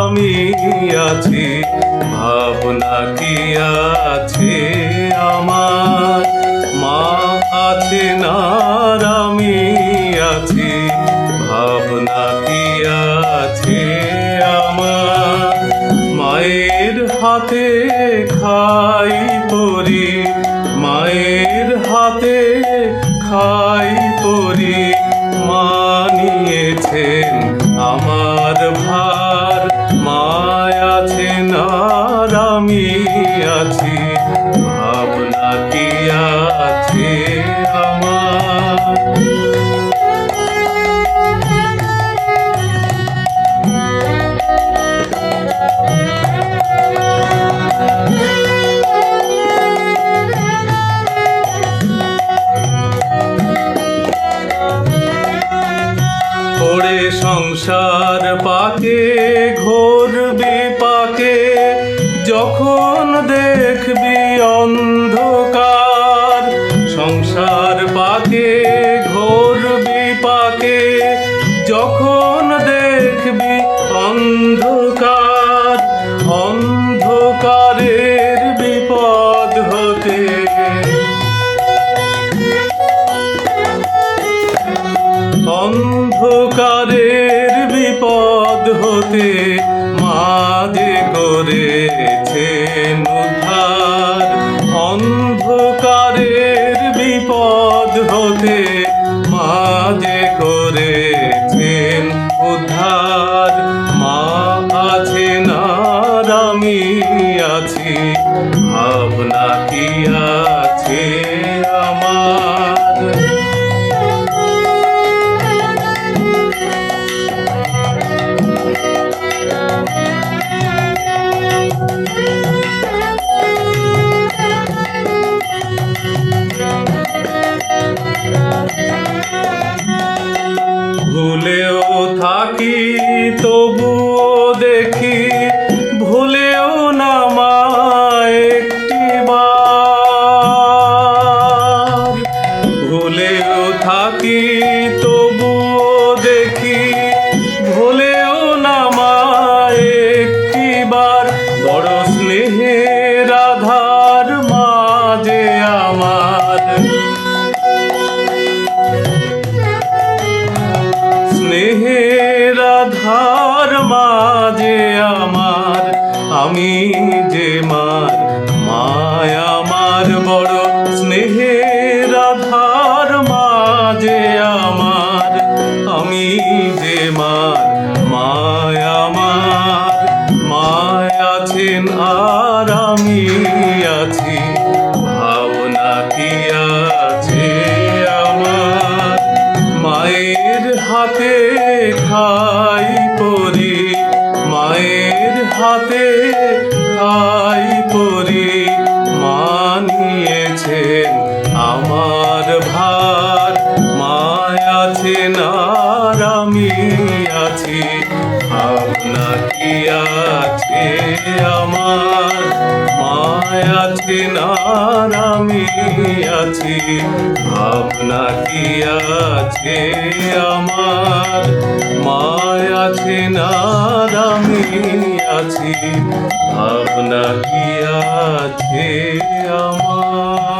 আমি আছি, ভাবনা কি আছে আমার? মা আছে না আমি আছি, ভাবনা কি আছে আমার? মায়ের হাতে খাই পরি, মায়ের হাতে খাই পাকে ঘোর বিপাকে যখন দেখবি অন্ধকার সংসার পাকে ঘোর বিপাকে যখন দেখবি অন্ধকার। হতে মা যে করেছেন উদ্ধার। অন্ধকারের বিপদ হতে মা যে করেছেন উদ্ধার। মা আছেন আর আমি আছি, ভাবনা কি আছে? ভুলেও থাকি তবুও মাঝে আমার, আমি যে মার। মায় আমার বড় স্নেহের মা যে আমার, আমি যে মার। মায় আমার, মায় আছেন আর আমি হাতে খাই পরি মানিয়েছেন। আমার ভার মায় আছেন আর আমি আছি। ভাবনা কি আছে আমার? মায় আছেন আর আমি আছি। ভাবনা কি আছে আমার? মায় আছেন আর আমি আছি ভাবনা কি আছে আমার?